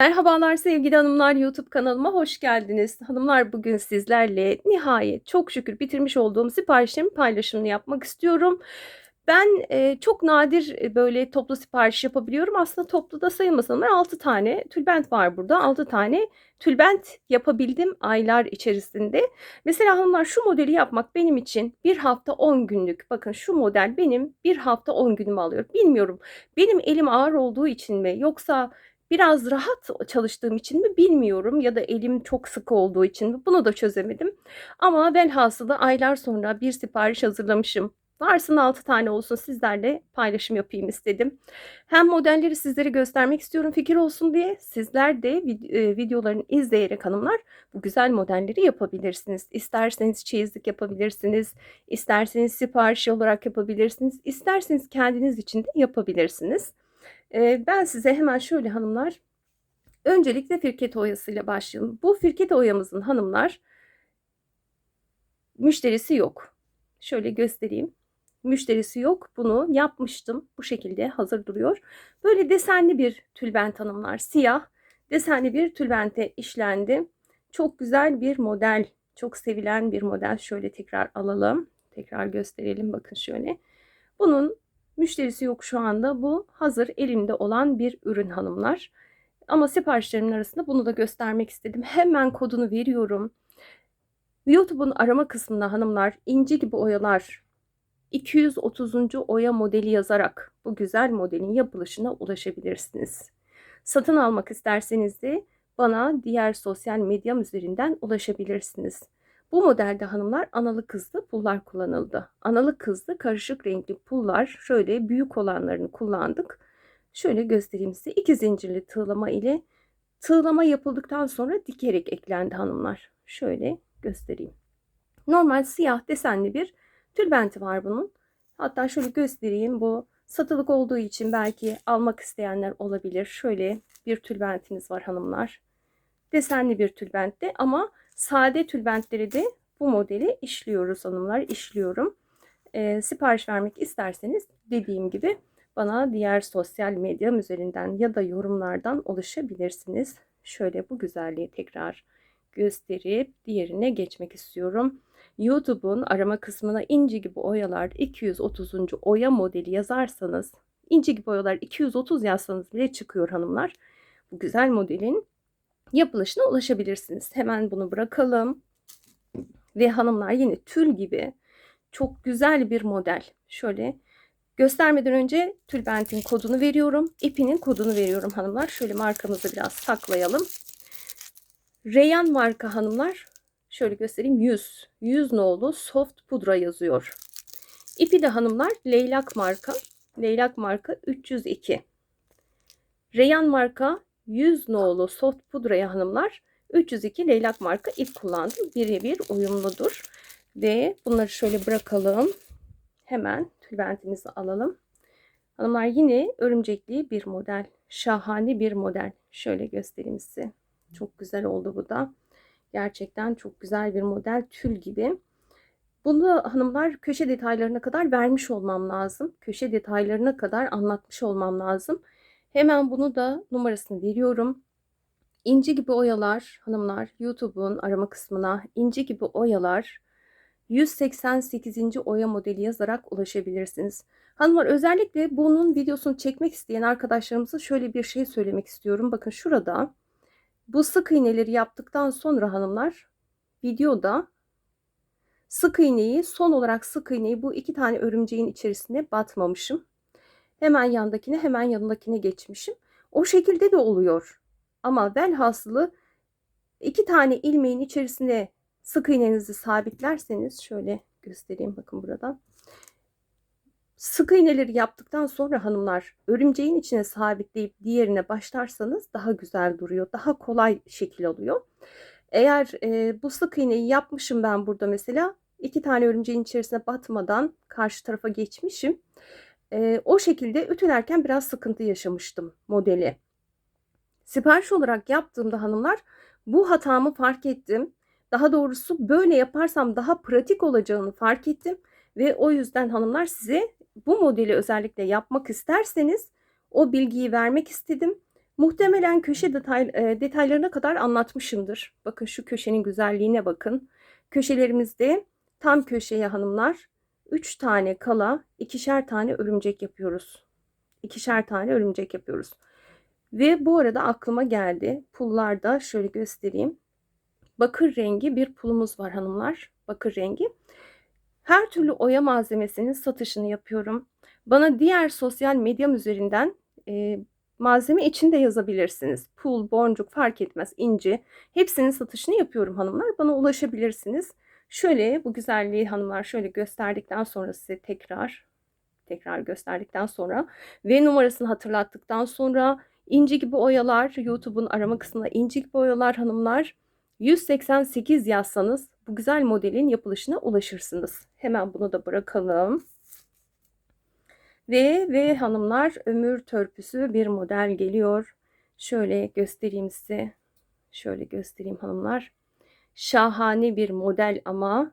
Merhabalar sevgili hanımlar YouTube kanalıma hoş geldiniz. Hanımlar bugün sizlerle nihayet çok şükür bitirmiş olduğum siparişlerin paylaşımını yapmak istiyorum. Ben e, çok nadir e, böyle toplu sipariş yapabiliyorum. Aslında toplu da sayılmaz hanımlar 6 tane tülbent var burada. 6 tane tülbent yapabildim aylar içerisinde. Mesela hanımlar şu modeli yapmak benim için bir hafta 10 günlük. Bakın şu model benim bir hafta 10 günümü alıyor. Bilmiyorum benim elim ağır olduğu için mi yoksa Biraz rahat çalıştığım için mi bilmiyorum ya da elim çok sıkı olduğu için mi bunu da çözemedim. Ama velhasılı aylar sonra bir sipariş hazırlamışım. Varsın 6 tane olsun sizlerle paylaşım yapayım istedim. Hem modelleri sizlere göstermek istiyorum fikir olsun diye. Sizler de e, videolarını izleyerek hanımlar bu güzel modelleri yapabilirsiniz. İsterseniz çeyizlik yapabilirsiniz. isterseniz sipariş olarak yapabilirsiniz. isterseniz kendiniz için de yapabilirsiniz. Ben size hemen şöyle hanımlar öncelikle firket oyasıyla başlayalım. Bu firket oyamızın hanımlar müşterisi yok. Şöyle göstereyim. Müşterisi yok. Bunu yapmıştım. Bu şekilde hazır duruyor. Böyle desenli bir tülbent hanımlar. Siyah desenli bir tülbente işlendi. Çok güzel bir model. Çok sevilen bir model. Şöyle tekrar alalım. Tekrar gösterelim. Bakın şöyle. Bunun Müşterisi yok şu anda. Bu hazır elimde olan bir ürün hanımlar. Ama siparişlerimin arasında bunu da göstermek istedim. Hemen kodunu veriyorum. YouTube'un arama kısmına hanımlar inci gibi oyalar 230. oya modeli yazarak bu güzel modelin yapılışına ulaşabilirsiniz. Satın almak isterseniz de bana diğer sosyal medyam üzerinden ulaşabilirsiniz. Bu modelde hanımlar analı kızlı pullar kullanıldı. Analı kızlı karışık renkli pullar şöyle büyük olanlarını kullandık. Şöyle göstereyim size. İki zincirli tığlama ile tığlama yapıldıktan sonra dikerek eklendi hanımlar. Şöyle göstereyim. Normal siyah desenli bir tülbenti var bunun. Hatta şöyle göstereyim. Bu satılık olduğu için belki almak isteyenler olabilir. Şöyle bir tülbentimiz var hanımlar. Desenli bir tülbentte ama Sade tülbentleri de bu modeli işliyoruz hanımlar. işliyorum. E, sipariş vermek isterseniz dediğim gibi bana diğer sosyal medyam üzerinden ya da yorumlardan ulaşabilirsiniz. Şöyle bu güzelliği tekrar gösterip diğerine geçmek istiyorum. YouTube'un arama kısmına inci gibi oyalar 230. oya modeli yazarsanız inci gibi oyalar 230 yazsanız bile çıkıyor hanımlar. Bu güzel modelin yapılışına ulaşabilirsiniz. Hemen bunu bırakalım. Ve hanımlar yine tül gibi çok güzel bir model. Şöyle göstermeden önce tülbentin kodunu veriyorum. İpinin kodunu veriyorum hanımlar. Şöyle markamızı biraz saklayalım. Reyhan marka hanımlar. Şöyle göstereyim 100. 100 nolu soft pudra yazıyor. İpi de hanımlar Leylak marka. Leylak marka 302. Reyhan marka 100 nolu soft pudraya hanımlar 302 leylak marka ip kullandım. Birebir uyumludur. Ve bunları şöyle bırakalım. Hemen tülbentimizi alalım. Hanımlar yine örümcekli bir model. Şahane bir model. Şöyle göstereyim size. Çok güzel oldu bu da. Gerçekten çok güzel bir model. Tül gibi. Bunu hanımlar köşe detaylarına kadar vermiş olmam lazım. Köşe detaylarına kadar anlatmış olmam lazım. Hemen bunu da numarasını veriyorum. İnci gibi oyalar hanımlar YouTube'un arama kısmına inci gibi oyalar 188. oya modeli yazarak ulaşabilirsiniz. Hanımlar özellikle bunun videosunu çekmek isteyen arkadaşlarımıza şöyle bir şey söylemek istiyorum. Bakın şurada bu sık iğneleri yaptıktan sonra hanımlar videoda sık iğneyi son olarak sık iğneyi bu iki tane örümceğin içerisine batmamışım. Hemen yandakine hemen yanındakine geçmişim. O şekilde de oluyor. Ama velhasılı iki tane ilmeğin içerisine sık iğnenizi sabitlerseniz şöyle göstereyim bakın burada. Sık iğneleri yaptıktan sonra hanımlar örümceğin içine sabitleyip diğerine başlarsanız daha güzel duruyor. Daha kolay şekil alıyor. Eğer e, bu sık iğneyi yapmışım ben burada mesela iki tane örümceğin içerisine batmadan karşı tarafa geçmişim. E, o şekilde ütülerken biraz sıkıntı yaşamıştım modeli. Sipariş olarak yaptığımda hanımlar bu hatamı fark ettim. Daha doğrusu böyle yaparsam daha pratik olacağını fark ettim. Ve o yüzden hanımlar size bu modeli özellikle yapmak isterseniz o bilgiyi vermek istedim. Muhtemelen köşe detay, e, detaylarına kadar anlatmışımdır. Bakın şu köşenin güzelliğine bakın. Köşelerimizde tam köşeye hanımlar 3 tane kala, ikişer tane örümcek yapıyoruz. İkişer tane örümcek yapıyoruz. Ve bu arada aklıma geldi. Pullarda şöyle göstereyim. Bakır rengi bir pulumuz var hanımlar. Bakır rengi. Her türlü oya malzemesinin satışını yapıyorum. Bana diğer sosyal medyam üzerinden e, malzeme için de yazabilirsiniz. Pul, boncuk fark etmez, inci. Hepsinin satışını yapıyorum hanımlar. Bana ulaşabilirsiniz. Şöyle bu güzelliği hanımlar şöyle gösterdikten sonra size tekrar tekrar gösterdikten sonra ve numarasını hatırlattıktan sonra inci gibi oyalar YouTube'un arama kısmına inci gibi oyalar hanımlar 188 yazsanız bu güzel modelin yapılışına ulaşırsınız. Hemen bunu da bırakalım. Ve ve hanımlar ömür törpüsü bir model geliyor. Şöyle göstereyim size. Şöyle göstereyim hanımlar. Şahane bir model ama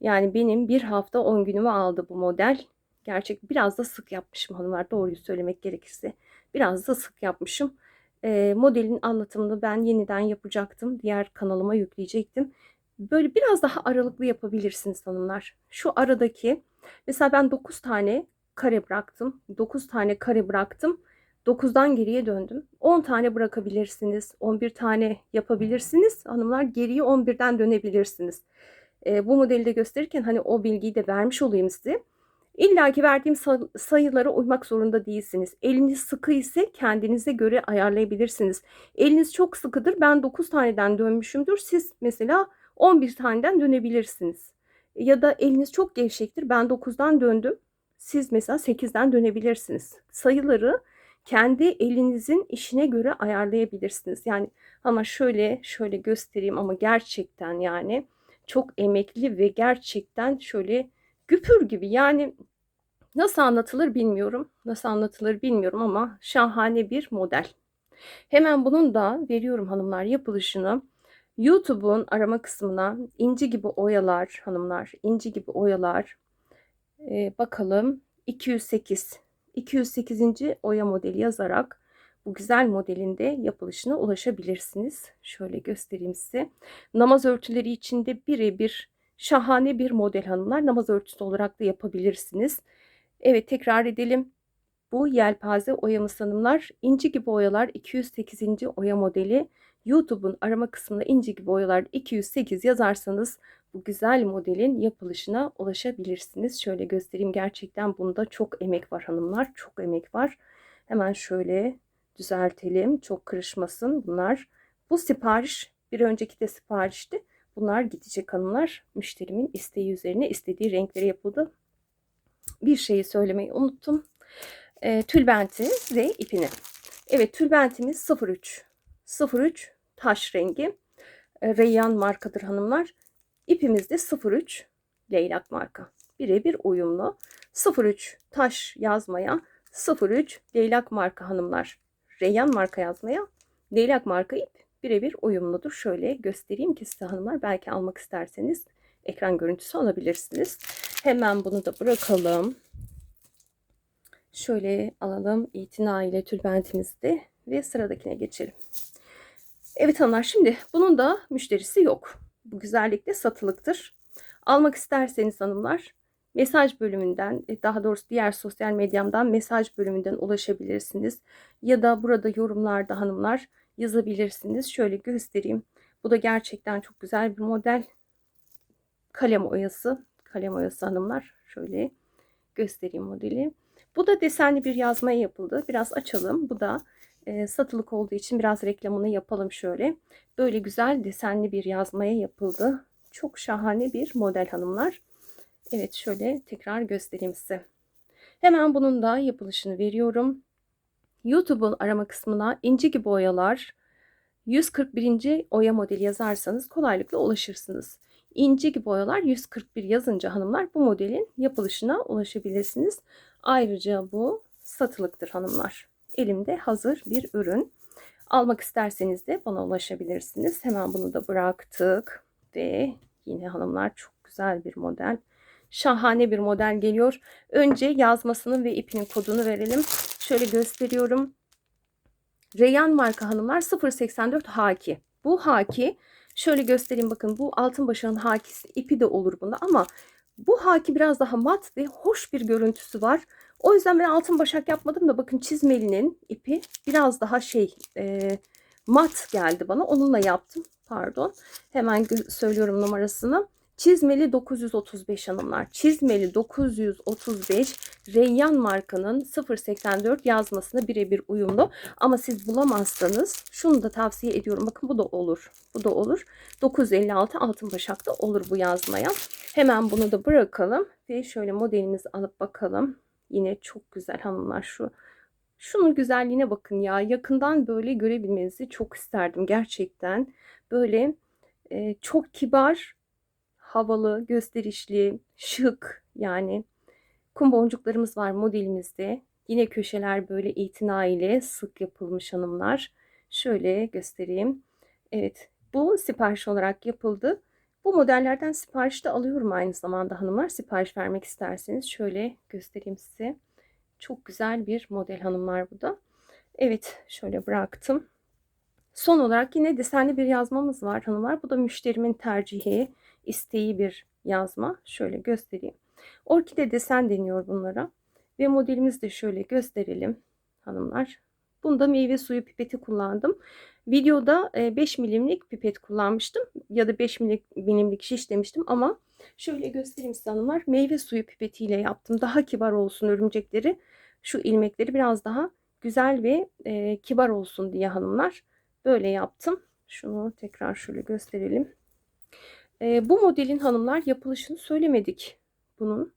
yani benim bir hafta 10 günümü aldı bu model. Gerçek biraz da sık yapmışım hanımlar doğruyu söylemek gerekirse. Biraz da sık yapmışım. E, modelin anlatımını ben yeniden yapacaktım. Diğer kanalıma yükleyecektim. Böyle biraz daha aralıklı yapabilirsiniz hanımlar. Şu aradaki mesela ben 9 tane kare bıraktım. 9 tane kare bıraktım. 9'dan geriye döndüm. 10 tane bırakabilirsiniz. 11 tane yapabilirsiniz. Hanımlar geriye 11'den dönebilirsiniz. E, bu modeli de gösterirken hani o bilgiyi de vermiş olayım size. İlla ki verdiğim sayılara uymak zorunda değilsiniz. Eliniz sıkı ise kendinize göre ayarlayabilirsiniz. Eliniz çok sıkıdır. Ben 9 taneden dönmüşümdür. Siz mesela 11 taneden dönebilirsiniz. Ya da eliniz çok gevşektir. Ben 9'dan döndüm. Siz mesela 8'den dönebilirsiniz. Sayıları kendi elinizin işine göre ayarlayabilirsiniz. Yani ama şöyle şöyle göstereyim ama gerçekten yani çok emekli ve gerçekten şöyle güpür gibi yani nasıl anlatılır bilmiyorum. Nasıl anlatılır bilmiyorum ama şahane bir model. Hemen bunun da veriyorum hanımlar yapılışını. YouTube'un arama kısmına inci gibi oyalar hanımlar, inci gibi oyalar. Ee, bakalım 208 208. oya modeli yazarak bu güzel modelinde yapılışına ulaşabilirsiniz. Şöyle göstereyim size. Namaz örtüleri içinde birebir şahane bir model hanımlar. Namaz örtüsü olarak da yapabilirsiniz. Evet tekrar edelim. Bu yelpaze oyamız hanımlar. İnci gibi oyalar 208. oya modeli. YouTube'un arama kısmına inci gibi oyalar 208 yazarsanız bu güzel modelin yapılışına ulaşabilirsiniz. Şöyle göstereyim gerçekten bunda çok emek var hanımlar. Çok emek var. Hemen şöyle düzeltelim. Çok kırışmasın bunlar. Bu sipariş bir önceki de siparişti. Bunlar gidecek hanımlar. Müşterimin isteği üzerine istediği renkleri yapıldı. Bir şeyi söylemeyi unuttum. E, tülbenti ve ipini. Evet tülbentimiz 03. 03 taş rengi. E, Reyyan markadır hanımlar. İpimiz de 03 leylak marka. Birebir uyumlu. 03 taş yazmaya 03 leylak marka hanımlar. Reyyan marka yazmaya leylak marka ip birebir uyumludur. Şöyle göstereyim ki size hanımlar belki almak isterseniz ekran görüntüsü alabilirsiniz. Hemen bunu da bırakalım. Şöyle alalım itina ile tülbentimizi ve sıradakine geçelim. Evet hanımlar şimdi bunun da müşterisi yok. Bu güzellikle satılıktır. Almak isterseniz hanımlar mesaj bölümünden e, daha doğrusu diğer sosyal medyamdan mesaj bölümünden ulaşabilirsiniz. Ya da burada yorumlarda hanımlar yazabilirsiniz. Şöyle göstereyim. Bu da gerçekten çok güzel bir model. Kalem oyası. Kalem oyası hanımlar. Şöyle göstereyim modeli. Bu da desenli bir yazmaya yapıldı. Biraz açalım. Bu da e, satılık olduğu için biraz reklamını yapalım şöyle. Böyle güzel desenli bir yazmaya yapıldı. Çok şahane bir model hanımlar. Evet şöyle tekrar göstereyim size. Hemen bunun da yapılışını veriyorum. YouTube'un arama kısmına inci gibi oyalar 141. oya modeli yazarsanız kolaylıkla ulaşırsınız. İnci gibi oyalar 141 yazınca hanımlar bu modelin yapılışına ulaşabilirsiniz. Ayrıca bu satılıktır hanımlar. Elimde hazır bir ürün. Almak isterseniz de bana ulaşabilirsiniz. Hemen bunu da bıraktık ve yine hanımlar çok güzel bir model. Şahane bir model geliyor. Önce yazmasının ve ipinin kodunu verelim. Şöyle gösteriyorum. Reyyan marka hanımlar 084 haki. Bu haki şöyle göstereyim bakın bu altın başağın hakisi ipi de olur bunda ama bu haki biraz daha mat ve hoş bir görüntüsü var. O yüzden ben altın başak yapmadım da bakın çizmelinin ipi biraz daha şey e, mat geldi bana. Onunla yaptım. Pardon. Hemen söylüyorum numarasını. Çizmeli 935 hanımlar. Çizmeli 935 Reyyan markanın 084 yazmasına birebir uyumlu. Ama siz bulamazsanız şunu da tavsiye ediyorum. Bakın bu da olur. Bu da olur. 956 altın başak da olur bu yazmaya. Hemen bunu da bırakalım ve şöyle modelimizi alıp bakalım. Yine çok güzel hanımlar şu. Şunun güzelliğine bakın ya. Yakından böyle görebilmenizi çok isterdim gerçekten. Böyle e, çok kibar, havalı, gösterişli, şık yani. Kum boncuklarımız var modelimizde. Yine köşeler böyle itina ile sık yapılmış hanımlar. Şöyle göstereyim. Evet bu sipariş olarak yapıldı. Bu modellerden sipariş de alıyorum aynı zamanda hanımlar. Sipariş vermek isterseniz şöyle göstereyim size. Çok güzel bir model hanımlar bu da. Evet şöyle bıraktım. Son olarak yine desenli bir yazmamız var hanımlar. Bu da müşterimin tercihi, isteği bir yazma. Şöyle göstereyim. Orkide desen deniyor bunlara. Ve modelimizi de şöyle gösterelim hanımlar. Bunda meyve suyu pipeti kullandım. Videoda 5 milimlik pipet kullanmıştım. Ya da 5 milimlik şiş demiştim ama şöyle göstereyim size hanımlar. Meyve suyu pipetiyle yaptım. Daha kibar olsun örümcekleri. Şu ilmekleri biraz daha güzel ve e, kibar olsun diye hanımlar. Böyle yaptım. Şunu tekrar şöyle gösterelim. E, bu modelin hanımlar yapılışını söylemedik bunun.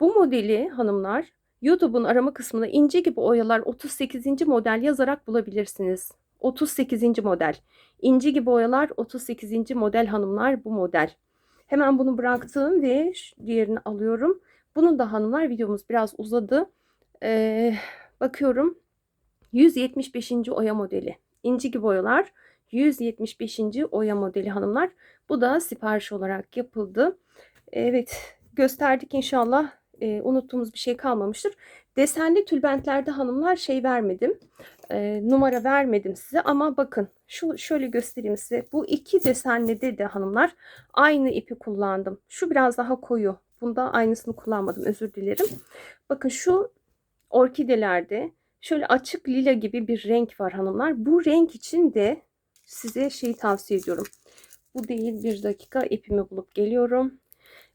Bu modeli hanımlar YouTube'un arama kısmına ince gibi oyalar 38. model yazarak bulabilirsiniz. 38. model. İnci gibi oyalar 38. model hanımlar bu model. Hemen bunu bıraktım ve diğerini alıyorum. Bunun da hanımlar videomuz biraz uzadı. Ee, bakıyorum 175. oya modeli. İnci gibi oyalar 175. oya modeli hanımlar. Bu da sipariş olarak yapıldı. Evet gösterdik inşallah e, unuttuğumuz bir şey kalmamıştır. Desenli tülbentlerde hanımlar şey vermedim. E, numara vermedim size ama bakın şu şöyle göstereyim size. Bu iki desenli de hanımlar aynı ipi kullandım. Şu biraz daha koyu. Bunda aynısını kullanmadım özür dilerim. Bakın şu orkidelerde şöyle açık lila gibi bir renk var hanımlar. Bu renk için de size şeyi tavsiye ediyorum. Bu değil bir dakika ipimi bulup geliyorum.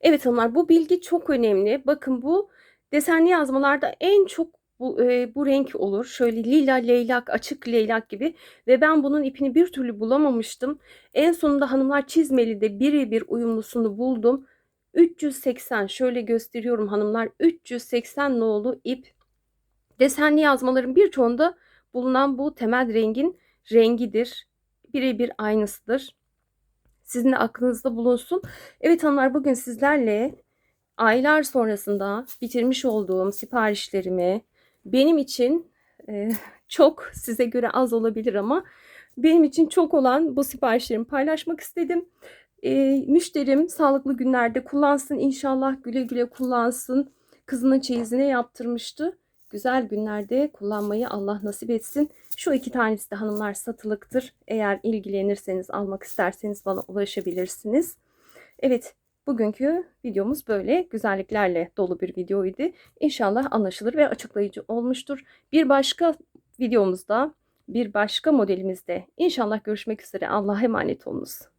Evet hanımlar bu bilgi çok önemli. Bakın bu desenli yazmalarda en çok bu, e, bu renk olur. Şöyle lila leylak, açık leylak gibi. Ve ben bunun ipini bir türlü bulamamıştım. En sonunda hanımlar çizmeli de birebir uyumlusunu buldum. 380 şöyle gösteriyorum hanımlar. 380 nolu ip. Desenli yazmaların birçoğunda bulunan bu temel rengin rengidir. Birebir aynısıdır. Sizin de aklınızda bulunsun. Evet hanımlar bugün sizlerle aylar sonrasında bitirmiş olduğum siparişlerimi benim için e, çok size göre az olabilir ama benim için çok olan bu siparişlerimi paylaşmak istedim. E, müşterim sağlıklı günlerde kullansın inşallah güle güle kullansın. Kızının çeyizine yaptırmıştı. Güzel günlerde kullanmayı Allah nasip etsin. Şu iki tanesi de hanımlar satılıktır. Eğer ilgilenirseniz almak isterseniz bana ulaşabilirsiniz. Evet bugünkü videomuz böyle güzelliklerle dolu bir videoydu. İnşallah anlaşılır ve açıklayıcı olmuştur. Bir başka videomuzda bir başka modelimizde inşallah görüşmek üzere. Allah'a emanet olunuz.